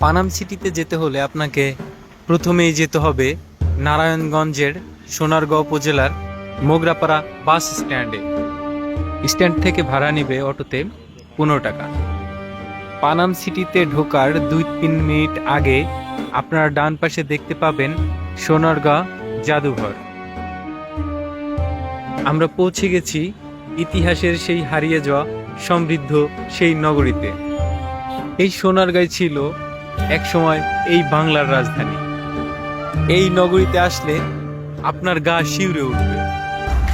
পানাম সিটিতে যেতে হলে আপনাকে প্রথমেই যেতে হবে নারায়ণগঞ্জের সোনারগাঁও উপজেলার মোগরাপাড়া বাস স্ট্যান্ডে। স্ট্যান্ড থেকে ভাড়া নেবে অটোতে পনেরো টাকা। পানাম সিটিতে ঢোকার দুই তিন মিনিট আগে আপনারা ডান পাশে দেখতে পাবেন সোনারগাঁ জাদুঘর। আমরা পৌঁছে গেছি ইতিহাসের সেই হারিয়ে যাওয়া সমৃদ্ধ সেই নগরীতে। এই সোনারগাঁয় ছিল একসময় এই বাংলার রাজধানী। এই নগরীতে আসলে আপনার গা শিউরে উঠবে।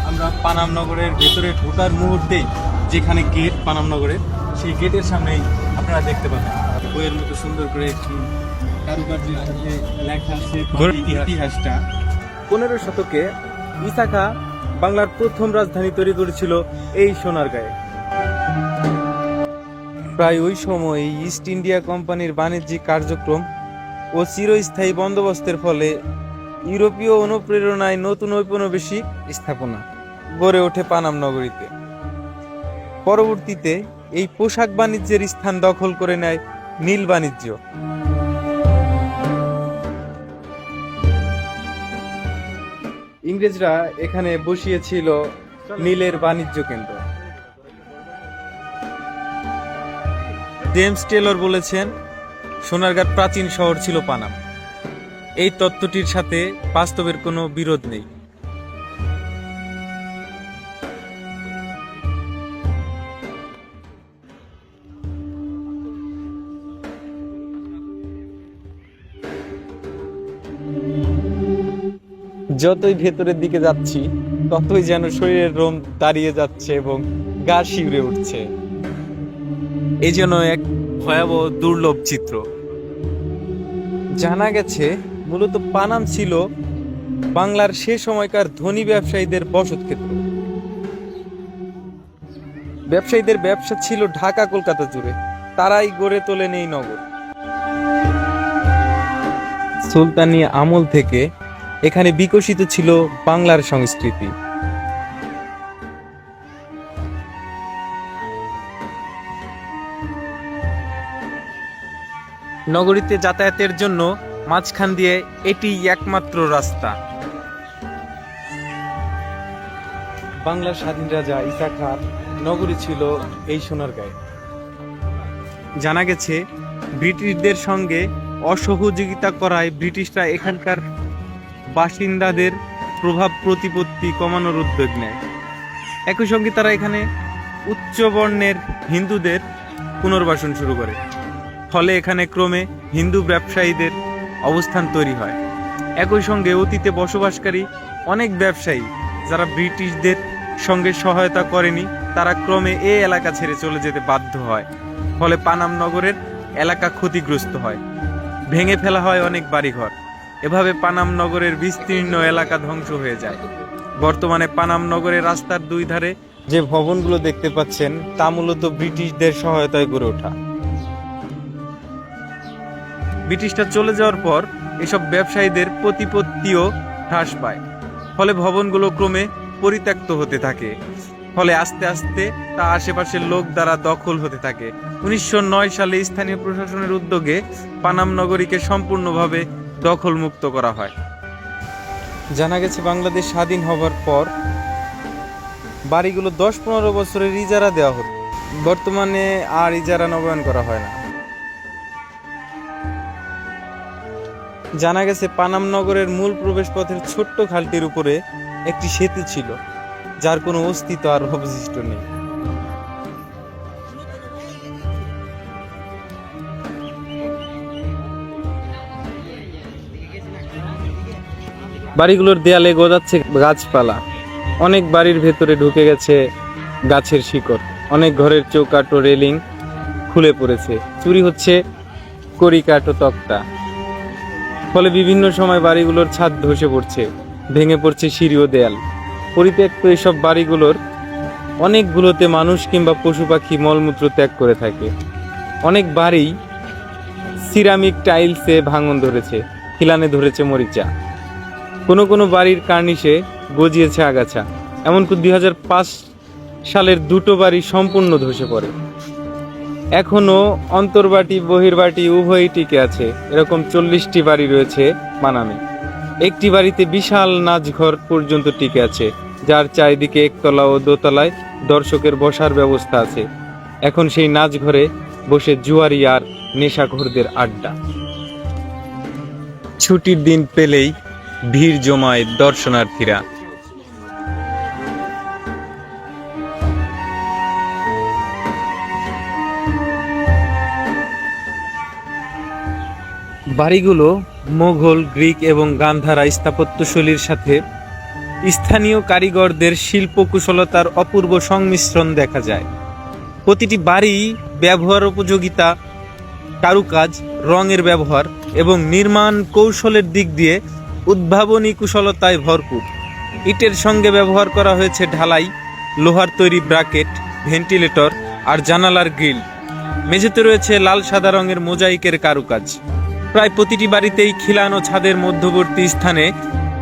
আমরা পানাম নগরের ভেতরে ঢোকার মুহূর্তেই যেখানে গেট পানাম নগরের সেই গেটের সামনেই আপনারা দেখতে পাবেন। বইয়ের মতো সুন্দর করে একটি কারুকার্যের সাথে লেখা আছে ইতিহাসটা। পনেরো শতকে ইসাখা বাংলার প্রথম রাজধানী তৈরি করেছিল এই সোনারগাঁয়ে। প্রায় ওই সময় ইস্ট ইন্ডিয়া কোম্পানির বাণিজ্যিক কার্যক্রম ও চিরস্থায়ী বন্দোবস্তের ফলে ইউরোপীয় অনুপ্রেরণায় নতুন ঔপনিবেশিক স্থাপনা গড়ে ওঠে পানাম নগরীতে। পরবর্তীতে এই পোশাক বাণিজ্যের স্থান দখল করে নেয় নীল বাণিজ্য। ইংরেজরা এখানে বসিয়েছিল নীলের বাণিজ্য কেন্দ্র। জেমস টেলর বলেছেন সোনারগাঁর প্রাচীন শহর ছিল পানাম। এই তত্ত্বটির সাথে বাস্তবের কোনো বিরোধ নেই। যতই ভেতরের দিকে যাচ্ছি, ততই যেন শরীরের রোম দাঁড়িয়ে যাচ্ছে এবং গা শিউরে উঠছে। এই যেন এক ভয়াবহ দুর্লভ চিত্র। জানা গেছে, মূলত পানাম ছিল বাংলার সে সময়কার ধনী ব্যবসায়ীদের বসত ক্ষেত্র ব্যবসায়ীদের ব্যবসা ছিল ঢাকা, কলকাতা জুড়ে। তারাই গড়ে তোলেন এই নগর। সুলতানি আমল থেকে এখানে বিকশিত ছিল বাংলার সংস্কৃতি। নগরীতে যাতায়াতের জন্য মাঝখান দিয়ে এটি একমাত্র রাস্তা। বাংলার স্বাধীন রাজা ইসা খান নগরী ছিল এই সোনারগাঁয়ে জানা গেছে ব্রিটিশদের সঙ্গে অসহযোগিতা করায় ব্রিটিশরা এখানকার বাসিন্দাদের প্রভাব প্রতিপত্তি কমানোর উদ্যোগ নেয়। একই সঙ্গে তারা এখানে উচ্চ বর্ণের হিন্দুদের পুনর্বাসন শুরু করে। ফলে এখানে ক্রমে হিন্দু ব্যবসায়ীদের অবস্থান তৈরি হয়। একই সঙ্গে অতীতে বসবাসকারী অনেক ব্যবসায়ী যারা ব্রিটিশদের সঙ্গে সহায়তা করেনি, তারা ক্রমে এ এলাকা ছেড়ে চলে যেতে বাধ্য হয়। ফলে পানাম নগরের এলাকা ক্ষতিগ্রস্ত হয়। ভেঙে ফেলা হয় অনেক বাড়িঘর। এভাবে পানাম নগরের বিস্তীর্ণ এলাকা ধ্বংস হয়ে যায়। বর্তমানে পানাম নগরের রাস্তার দুই ধারে যে ভবনগুলো দেখতে পাচ্ছেন, তা মূলত ব্রিটিশদের সহায়তায় গড়ে ওঠা। ব্রিটিশরা চলে যাওয়ার পর এসব ব্যবসায়ীদের প্রতিপত্তিও হ্রাস পায়। ফলে ভবনগুলো ক্রমে পরিত্যক্ত হতে থাকে। ফলে আস্তে আস্তে তা আশেপাশের লোক দ্বারা দখল হতে থাকে। উনিশশো নয় সালে স্থানীয় প্রশাসনের উদ্যোগে পানাম নগরীকে সম্পূর্ণভাবে দখল মুক্ত করা হয়। জানা গেছে, বাংলাদেশ স্বাধীন হবার পর বাড়িগুলো দশ পনেরো বছরের ইজারা দেওয়া হতো। বর্তমানে আর ইজারা নবায়ন করা হয় না। জানা গেছে পানাম নগরের মূল প্রবেশপথের ছোট্ট খালটির উপরে একটি সেতু ছিল, যার কোনো অস্তিত্ব আর অবশিষ্ট নেই। বাড়িগুলোর দেয়ালে গজাচ্ছে গাছপালা। অনেক বাড়ির ভেতরে ঢুকে গেছে গাছের শিকড়। অনেক ঘরের চৌকাঠ ও রেলিং খুলে পড়েছে। চুরি হচ্ছে কড়িকাঠ ও তক্তা। ফলে বিভিন্ন সময় বাড়িগুলোর ছাদ ধসে পড়ছে, ভেঙে পড়ছে সিঁড়ি ও দেয়াল। পরিত্যক্ত এসব বাড়িগুলোর অনেকগুলোতে মানুষ কিংবা পশু পাখি মলমূত্র ত্যাগ করে থাকে। অনেক বাড়ি সিরামিক টাইলসে ভাঙন ধরেছে, খিলানে ধরেছে মরিচা। কোনো কোনো বাড়ির কার্নিশে গজিয়েছে আগাছা। এমনকি দুই হাজার পাঁচ সালের দুটো বাড়ি সম্পূর্ণ ধসে পড়ে। এখনও অন্তর্বাটি, বহির্বাটি উভয়ই টিকে আছে। এরকম চল্লিশটি বাড়ি রয়েছে পানামে একটি বাড়িতে বিশাল নাচঘর পর্যন্ত টিকে আছে, যার চারিদিকে একতলা ও দোতলায় দর্শকের বসার ব্যবস্থা আছে। এখন সেই নাচঘরে বসে জুয়ারি আর নেশাখোরদের আড্ডা। ছুটির দিন পেলেই ভিড় জমায় দর্শনার্থীরা। বাড়িগুলো মোঘল, গ্রিক এবং গান্ধারা স্থাপত্যশৈলীর সাথে স্থানীয় কারিগরদের শিল্পকুশলতার অপূর্ব সংমিশ্রণ দেখা যায়। প্রতিটি বাড়ি ব্যবহার উপযোগিতা, কারুকাজ, রঙের ব্যবহার এবং নির্মাণ কৌশলের দিক দিয়ে উদ্ভাবনী কুশলতায় ভরপুর। ইটের সঙ্গে ব্যবহার করা হয়েছে ঢালাই, লোহার তৈরি ব্রাকেট, ভেন্টিলেটর আর জানালার গ্রিল। মেঝেতে রয়েছে লাল সাদা রঙের মোজাইকের কারুকাজ। প্রায় প্রতিটি বাড়িতেই খিলানো ছাদের মধ্যবর্তী স্থানে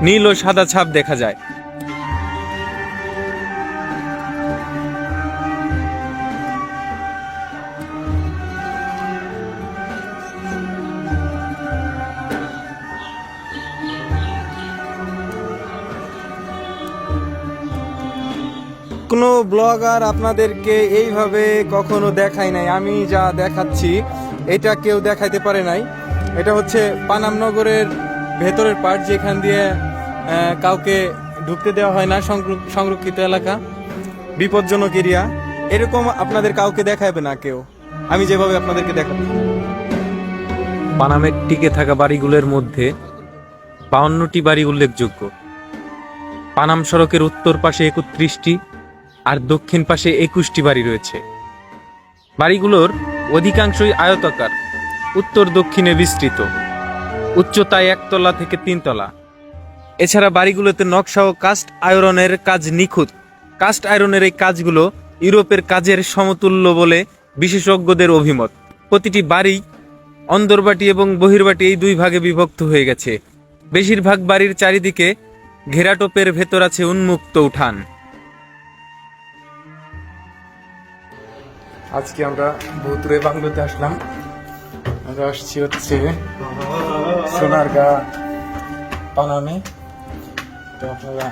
নীল ও সাদা ছাপ দেখা যায়। কোনো ব্লগার আপনাদেরকে এইভাবে কখনো দেখায় নাই, আমি যা দেখাচ্ছি, এটা কেউ দেখাইতে পারে নাই। এটা হচ্ছে পানাম নগরের ভেতরের পার্ট যেখান দিয়ে কাউকে ঢুকতে দেওয়া হয় না সংরক- সংরক্ষিত এলাকা। বিপজ্জনক এরিয়া। এরকম আপনাদের কাউকে দেখাবে না কেউ। আমি যেভাবে আপনাদেরকে দেখাচ্ছি পানামের টিকে থাকা বাড়িগুলোর মধ্যে বাউন্নটি বাড়ি উল্লেখযোগ্য। পানাম সড়কের উত্তর পাশে একত্রিশটি আর দক্ষিণ পাশে একুশটি বাড়ি রয়েছে। বাড়িগুলোর অধিকাংশই আয়তাকার। উত্তর দক্ষিণে বিস্তৃত। উচ্চতায় একতলা থেকে তিনতলা। এছাড়া বাড়িগুলোতে নকশা ও কাস্ট আয়রনের কাজ নিখুঁত। কাস্ট আয়রনের এই কাজগুলো ইউরোপের কাজের সমতুল্য বলে বিশেষজ্ঞদের অভিমত। প্রতিটি বাড়ি অন্দরবাটি এবং বহির্বাটি এই দুই ভাগে বিভক্ত হয়ে গেছে। বেশিরভাগ বাড়ির চারিদিকে ঘেরাটোপের ভেতর আছে উন্মুক্ত উঠান। আজকে আমরা ভুতুরে বাংলোতে আসলাম। আসছি হচ্ছে সোনারগা পানামে তো আপনারা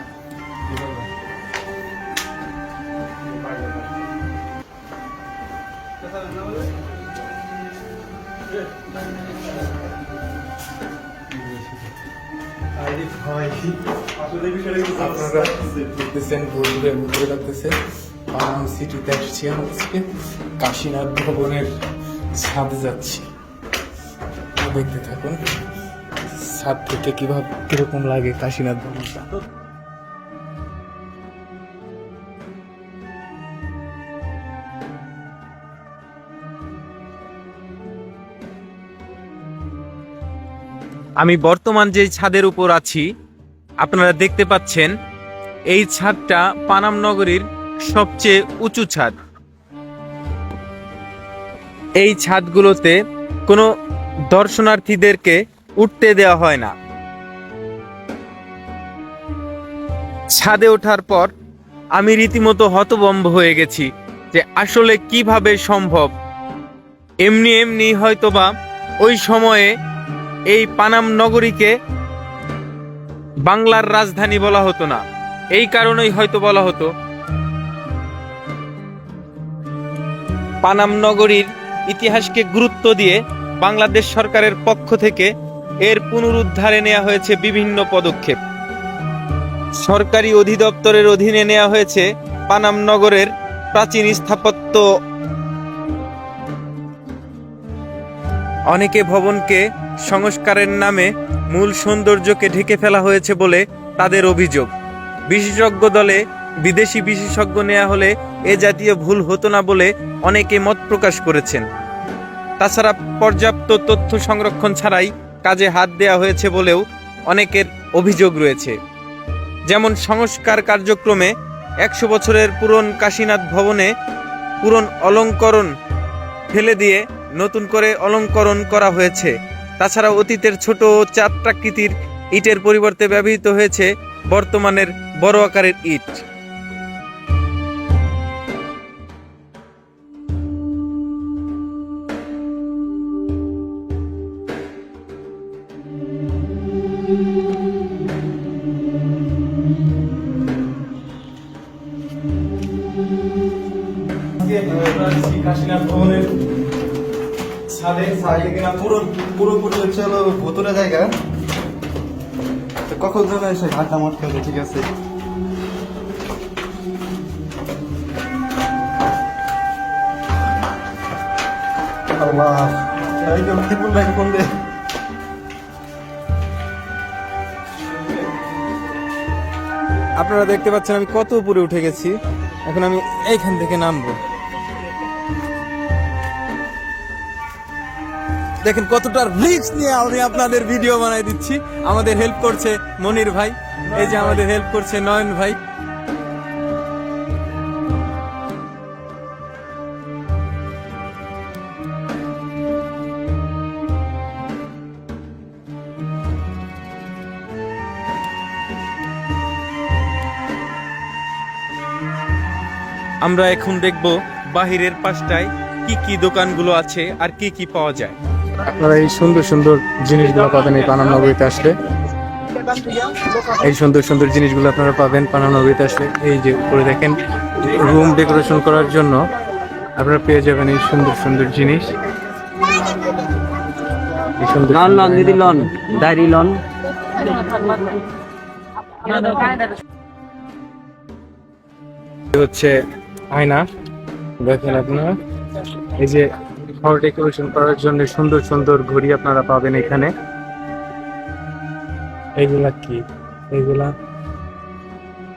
আপনারা সিটিতে আসছি কাশীনাথ ভবনের ছাদে যাচ্ছি। দেখতে থাকুন। ছাদ থেকে কীভাবে, কীরকম লাগে কাশীনাথ ভবনটা? আমি বর্তমান যে ছাদের উপর আছি, আপনারা দেখতে পাচ্ছেন, এই ছাদটা পানাম নগরীর সবচেয়ে উঁচু ছাদ। এই ছাদগুলোতে কোনো দর্শনার্থীদেরকে উঠতে দেওয়া হয় না। ছাদে ওঠার পর আমি রীতিমতো হতবম্ব হয়ে গেছি যে আসলে কীভাবে সম্ভব। এমনি এমনি হয়তোবা ওই সময়ে এই পানাম নগরীকে বাংলার রাজধানী বলা হতো না। এই কারণেই হয়তো বলা হতো পানাম নগরীর ইতিহাসকে গুরুত্ব দিয়ে বাংলাদেশ সরকারের পক্ষ থেকে এর পুনরুদ্ধারে নেওয়া হয়েছে বিভিন্ন পদক্ষেপ। সরকারি অধিদপ্তরের অধীনে নেওয়া হয়েছে পানাম নগরের প্রাচীন স্থাপত্য। অনেকে ভবনকে সংস্কারের নামে মূল সৌন্দর্যকে ঢেকে ফেলা হয়েছে বলে তাদের অভিযোগ। বিশেষজ্ঞ দলে বিদেশি বিশেষজ্ঞ নেওয়া হলে এ জাতীয় ভুল হতো না বলে অনেকে মত প্রকাশ করেছেন। তাছাড়া পর্যাপ্ত তথ্য সংরক্ষণ ছাড়াই কাজে হাত দেওয়া হয়েছে বলেও অনেকের অভিযোগ রয়েছে। যেমন সংস্কার কার্যক্রমে একশো বছরের পুরন কাশীনাথ ভবনে পুরন অলঙ্করণ ফেলে দিয়ে নতুন করে অলঙ্করণ করা হয়েছে। তাছাড়া অতীতের ছোট ও চাত্রাকৃতির ইটের পরিবর্তে ব্যবহৃত হয়েছে বর্তমানের বড় আকারের ইট। পুরোপুরি হচ্ছে হলো জায়গা। তো কখন যেন এসে মারতে হবে ঠিক আছে? আপনারা দেখতে পাচ্ছেন আমি কত উপরে উঠে গেছি। এখন আমি এইখান থেকে নামবো। দেখেন কতটা রিস্ক নিয়ে আমি আপনাদের ভিডিও বানাই দিচ্ছি। আমাদের হেল্প করছে মনির ভাই। এই যে আমাদের হেল্প করছে নয়ন ভাই। আমরা এখন দেখব বাহিরের পাশটায় কি কি দোকানগুলো আছে আর কি কি পাওয়া যায়। আপনারা এই সুন্দর সুন্দর জিনিসগুলো পাবেন এই পানাম নগরীতে আসলে। এই সুন্দর সুন্দর জিনিসগুলো আপনারা পাবেন পানাম নগরীতে আসলে। এই যে উপরে দেখেন রুম ডেকোরেশন করার জন্য আপনারা পেয়ে যাবেন এই সুন্দর সুন্দর জিনিস। লন লন দিদি লন ডায়েরি লন। হচ্ছে আয়না দেখেন আপনারা। এই যে ঘর ডেকোরেশন করার জন্য সুন্দর সুন্দর ঘড়ি আপনারা পাবেন এখানে। এইগুলা কি? এইগুলা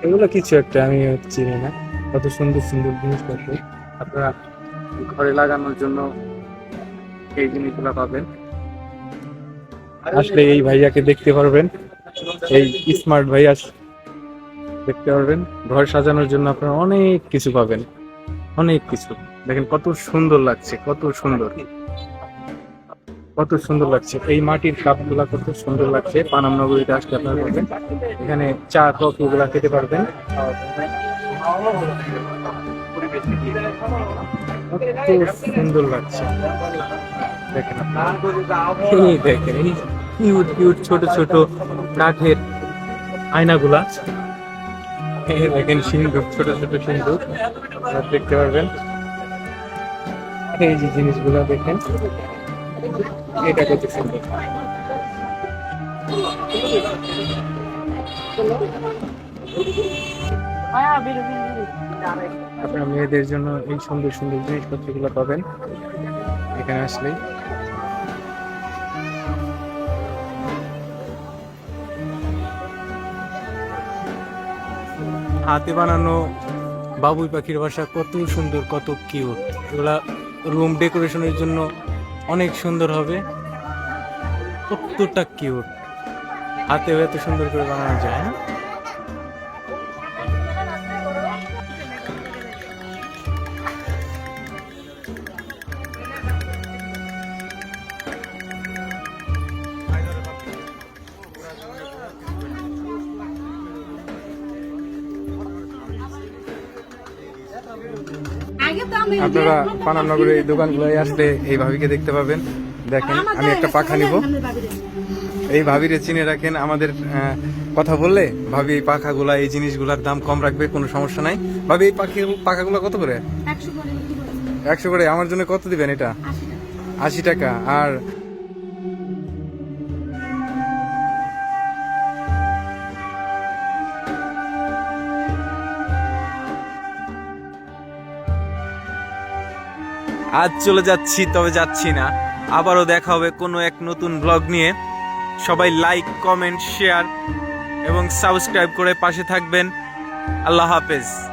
এগুলো কিছু একটা আমি চিনি না। কত সুন্দর সুন্দর জিনিসপত্র। আপনারা ঘরে লাগানোর জন্য এই জিনিসগুলা পাবেন। আসলে এই ভাইয়াকে দেখতে পারবেন। এই স্মার্ট ভাইয়া দেখতে পারবেন। ঘর সাজানোর জন্য আপনারা অনেক কিছু পাবেন। অনেক কিছু। দেখেন কত সুন্দর লাগছে, কত সুন্দর। কত সুন্দর লাগছে। এই মাটির কাপগুলা কত সুন্দর লাগছে। পানাম নগরীতে আসলে আপনারা এখানে চা, কফি গুলা খেতে পারবেন। কত সুন্দর লাগছে। দেখেন। এই দেখেন, এই কিউট কিউট ছোট ছোট কাঠের আয়নাগুলা। দেখেন সিন্ধুক ছোট ছোট সিন্ধুক দেখতে পারবেন। এই যে জিনিসগুলো দেখেন এটা কত সুন্দর। আপনার মেয়েদের জন্য এই সুন্দর সুন্দর জিনিসপত্রগুলো পাবেন। এখানে আসলেই। হাতে বানানো বাবুই পাখির বাসা কত সুন্দর কত কিউট এগুলা রুম ডেকোরেশনের জন্য অনেক সুন্দর হবে। কতটা কিউট হাতেও এত সুন্দর করে বানানো যায় না। আপনারা পানামনগরের এই দোকানগুলোয় আসলে এই ভাবিকে দেখতে পাবেন। দেখেন আমি একটা পাখা নিব। এই ভাবিরে চিনে রাখেন আমাদের কথা বললে ভাবি এই পাখাগুলা এই জিনিসগুলার দাম কম রাখবে কোনো সমস্যা নাই। ভাবি এই পাখি পাখাগুলো কত করে? একশো করে আমার জন্য কত দিবেন এটা? আশি টাকা। আর আজ চলে যাচ্ছি, তবে যাচ্ছি না। আবারও দেখা হবে কোনো এক নতুন ব্লগ নিয়ে। সবাই লাইক কমেন্ট শেয়ার এবং সাবস্ক্রাইব করে পাশে থাকবেন। আল্লাহ হাফেজ।